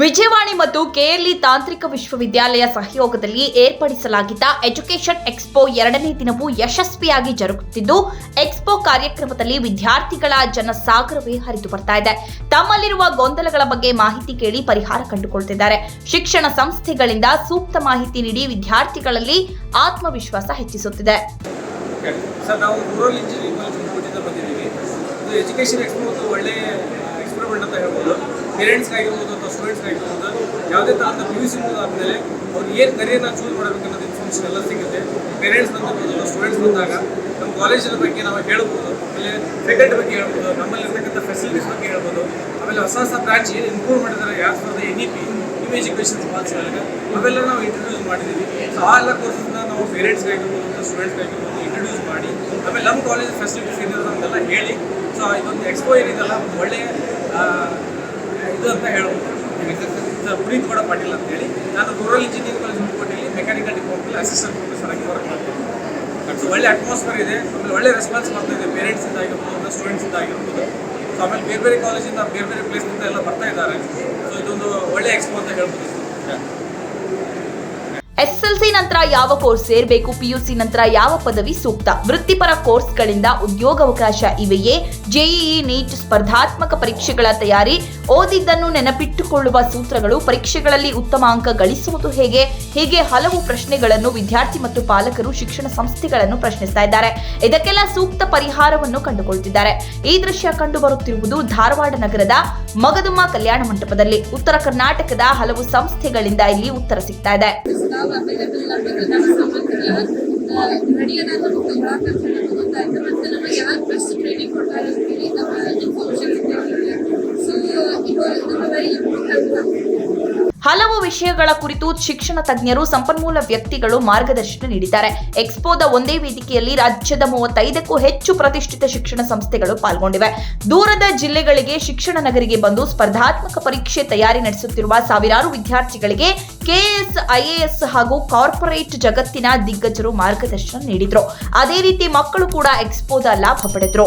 ವಿಜಯವಾಣಿ ಮತ್ತು ಕೆಎಲ್ಇ ತಾಂತ್ರಿಕ ವಿಶ್ವವಿದ್ಯಾಲಯ ಸಹಯೋಗದಲ್ಲಿ ಏರ್ಪಡಿಸಲಾಗಿದ್ದ ಎಜುಕೇಷನ್ ಎಕ್ಸ್ಪೋ ಎರಡನೇ ದಿನವೂ ಯಶಸ್ವಿಯಾಗಿ ಜರುಗುತ್ತಿದ್ದು ಎಕ್ಸ್ಪೋ ಕಾರ್ಯಕ್ರಮದಲ್ಲಿ ವಿದ್ಯಾರ್ಥಿಗಳ ಜನಸಾಗರವೇ ಹರಿದು ಬರ್ತಾ ಇದೆ. ತಮ್ಮಲ್ಲಿರುವ ಗೊಂದಲಗಳ ಬಗ್ಗೆ ಮಾಹಿತಿ ಕೇಳಿ ಪರಿಹಾರ ಕಂಡುಕೊಳ್ತಿದ್ದಾರೆ. ಶಿಕ್ಷಣ ಸಂಸ್ಥೆಗಳಿಂದ ಸೂಕ್ತ ಮಾಹಿತಿ ನೀಡಿ ವಿದ್ಯಾರ್ಥಿಗಳಲ್ಲಿ ಆತ್ಮವಿಶ್ವಾಸ ಹೆಚ್ಚಿಸುತ್ತಿದೆ. ಎಜುಕೇಷನ್ ಎಕ್ಸ್ಪೋ ಒಂದು ಪೇರೆಂಟ್ಸ್ಗಾಗಿರ್ಬೋದು ಅಥವಾ ಸ್ಟೂಡೆಂಟ್ಸ್ಗಾಗಿರ್ಬೋದು ಯಾವುದೇ ಥರದ ಪಿ ಯು ಸಿ ಆದಮೇಲೆ ಅವ್ರು ಏನು ಕರಿಯರ್ನ ಚೂಸ್ ಮಾಡಬೇಕು ಅನ್ನೋದು ಇನ್ಫಾರ್ಮೇಷನ್ ಎಲ್ಲ ಸಿಗುತ್ತೆ. ಪೇರೆಂಟ್ಸ್ ಬಂದಿರ್ಬೋದು ಸ್ಟೂಡೆಂಟ್ಸ್ ಬಂದಾಗ ನಮ್ಮ ಕಾಲೇಜಿನ ಬಗ್ಗೆ ನಾವು ಹೇಳ್ಬೋದು, ಆಮೇಲೆ ಫ್ಯಾಕಲ್ಟಿ ಬಗ್ಗೆ ಹೇಳ್ಬೋದು ನಮ್ಮಲ್ಲಿರ್ತಕ್ಕಂಥ ಫೆಸಿಲಿಟೀಸ್ ಬಗ್ಗೆ ಹೇಳ್ಬೋದು, ಆಮೇಲೆ ಹೊಸ ಹೊಸ ಬ್ರಾಂಚ್ ಏನು ಇಂಪ್ರೂವ್ ಮಾಡಿದ್ದಾರೆ ಯಾವ ಥರದ N E P new education policy ಅವೆಲ್ಲ ನಾವು ಇಂಟ್ರೊಡ್ಯೂಸ್ ಮಾಡಿದ್ದೀವಿ ಸೊ ಆ ಎಲ್ಲ ಕೋರ್ಸಸ್ನ ನಾವು ಪೇರೆಂಟ್ಸ್ಗಾಗಿರ್ಬೋದು ಸ್ಟೂಡೆಂಟ್ಸ್ ಸ್ಟೂಡೆಂಟ್ಸ್ಗಾಗಿರ್ಬೋದು ಇಂಟ್ರೊಡ್ಯೂಸ್ ಮಾಡಿ, ಆಮೇಲೆ ನಮ್ಮ ಕಾಲೇಜ್ ಫೆಸಿಲಿಟೀಸ್ ಏನಿದೆ ಅಂತೆಲ್ಲ ಹೇಳಿ. ಸೊ ಇದೊಂದು ಎಕ್ಸ್ಪೋ ಏನಿದೆಲ್ಲ, ಒಂದು ಒಳ್ಳೆಯ ಆ, ಇದು ಅಂತ ಹೇಳ್ಬೋದು ಪುನೀತ್ ಕೂಡ ಪಾಟೀಲ್ ಅಂತೇಳಿ. ನಾನು ರೂರಲ್ ಇಂಜಿನಿಯರಿಂಗ್ ಕಾಲೇಜ್ ಹುಟ್ಟುಕೊಟ್ಟಿಲ್ಲಿ ಮೆಕ್ಯಾನಿಕಲ್ ಡಿಪಾರ್ಟ್ಮೆಂಟ್ ಅಸಿಸ್ಟೆಂಟ್ ಪ್ರೊಫೆಸರ್ ಆಗಿ ವರ್ಕ್ ಮಾಡ್ತೀನಿ. ಒಳ್ಳೆ ಅಟ್ಮಾಸ್ಫಿಯರ್ ಇದೆ ಆಮೇಲೆ ಒಳ್ಳೆ ರೆಸ್ಪಾನ್ಸ್ ಬರ್ತಾ ಇದೆ. ಪೇರೆಂಟ್ಸಿಂದ ಆಗಿರ್ಬೋದು ಸ್ಟೂಡೆಂಟ್ಸಿಂದ ಆಗಿರ್ಬೋದು. ಸೊ ಆಮೇಲೆ ಬೇರೆ ಬೇರೆ ಕಾಲೇಜಿಂದ ಬೇರೆ ಬೇರೆ ಪ್ಲೇಸ್ನಿಂದ ಎಲ್ಲ ಬರ್ತಾ ಇದ್ದಾರೆ. ಸೊ ಇದೊಂದು ಒಳ್ಳೆ ಎಕ್ಸ್ಪೋ ಅಂತ ಹೇಳ್ಬೋದು. ಎಸ್ಎಲ್ಸಿ ನಂತರ ಯಾವ ಕೋರ್ಸ್ ಸೇರಬೇಕು? ಪಿಯುಸಿ ನಂತರ ಯಾವ ಪದವಿ ಸೂಕ್ತ? ವೃತ್ತಿಪರ ಕೋರ್ಸ್ಗಳಿಂದ ಉದ್ಯೋಗಾವಕಾಶ ಇವೆಯೇ? ಜೆಇಇ ನೀಟ್ ಸ್ಪರ್ಧಾತ್ಮಕ ಪರೀಕ್ಷೆಗಳ ತಯಾರಿ, ಓದಿದ್ದನ್ನು ನೆನಪಿಟ್ಟುಕೊಳ್ಳುವ ಸೂತ್ರಗಳು, ಪರೀಕ್ಷೆಗಳಲ್ಲಿ ಉತ್ತಮ ಅಂಕ ಗಳಿಸುವುದು ಹೇಗೆ? ಹೀಗೆ ಹಲವು ಪ್ರಶ್ನೆಗಳನ್ನು ವಿದ್ಯಾರ್ಥಿ ಮತ್ತು ಪಾಲಕರು ಶಿಕ್ಷಣ ಸಂಸ್ಥೆಗಳನ್ನು ಪ್ರಶ್ನಿಸ್ತಾ ಇದ್ದಾರೆ. ಇದಕ್ಕೆಲ್ಲ ಸೂಕ್ತ ಪರಿಹಾರವನ್ನು ಕಂಡುಕೊಳ್ತಿದ್ದಾರೆ. ಈ ದೃಶ್ಯ ಕಂಡುಬರುತ್ತಿರುವುದು ಧಾರವಾಡ ನಗರದ ಮಗದುಮ್ಮ ಕಲ್ಯಾಣ ಮಂಟಪದಲ್ಲಿ. ಉತ್ತರ ಕರ್ನಾಟಕದ ಹಲವು ಸಂಸ್ಥೆಗಳಿಂದ ಇಲ್ಲಿ ಉತ್ತರ ಸಿಗ್ತಾ ಇದೆ. ಸ್ಟಾವ್ ಅವೈಲೇಬಲ್ ನಮಗೆ ನಮ್ಮ ಸಾಮಗ್ರಿಗಳ ರೆಡಿ ಅದ ಅಂತ ಹಲವು ವಿಷಯಗಳ ಕುರಿತು ಶಿಕ್ಷಣ ತಜ್ಞರು ಸಂಪನ್ಮೂಲ ವ್ಯಕ್ತಿಗಳು ಮಾರ್ಗದರ್ಶನ ನೀಡಿದ್ದಾರೆ. ಎಕ್ಸ್ಪೋದ ಒಂದೇ ವೇದಿಕೆಯಲ್ಲಿ ರಾಜ್ಯದ ಮೂವತ್ತೈದಕ್ಕೂ ಹೆಚ್ಚು ಪ್ರತಿಷ್ಠಿತ ಶಿಕ್ಷಣ ಸಂಸ್ಥೆಗಳು ಪಾಲ್ಗೊಂಡಿವೆ. ದೂರದ ಜಿಲ್ಲೆಗಳಿಗೆ ಶಿಕ್ಷಣ ನಗರಿಗೆ ಬಂದು ಸ್ಪರ್ಧಾತ್ಮಕ ಪರೀಕ್ಷೆ ತಯಾರಿ ನಡೆಸುತ್ತಿರುವ ಸಾವಿರಾರು ವಿದ್ಯಾರ್ಥಿಗಳಿಗೆ ಕೆಎಸ್ ಐಎಎಸ್ ಹಾಗೂ ಕಾರ್ಪೊರೇಟ್ ಜಗತ್ತಿನ ದಿಗ್ಗಜರು ಮಾರ್ಗದರ್ಶನ ನೀಡಿದ್ರು. ಅದೇ ರೀತಿ ಮಕ್ಕಳು ಕೂಡ ಎಕ್ಸ್ಪೋದ ಲಾಭ ಪಡೆದ್ರು.